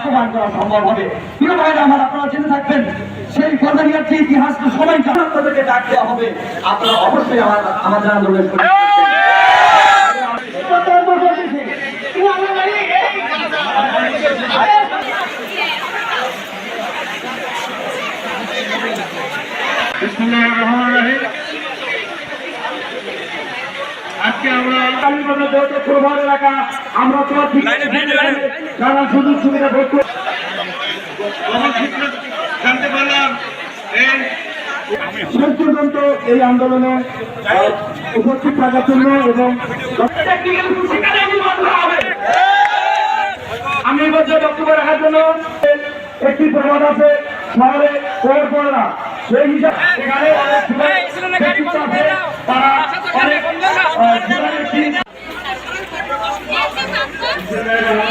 বাস্তবায়ন করা সম্ভব হবে। প্রিয় ভাইরা, আমার আপনারা জেনে থাকবেন, সেই কর্মীর যে ইতিহাসকে সবাই আপনাদেরকে ডাক দেওয়া হবে। আপনারা অবশ্যই আমার আন্দোলনের সঙ্গে বিসমুল্লাহির রহমানির রহিম। আজকে আমরা কালীগঞ্জ যৌথ প্রভাব এলাকা আমরা তোমার ঠিক নানা সুযোগ সুবিধা ভোগ করি জানতে পারলাম এই শেষ পর্যন্ত এই আন্দোলনে উপস্থিত থাকার জন্য এবং আমি মধ্যে বক্তব্য রাখার জন্য একটি প্রবাদ আছে শহরে পৌর পড়ে না সেই হিসাবে এখানে Thank you.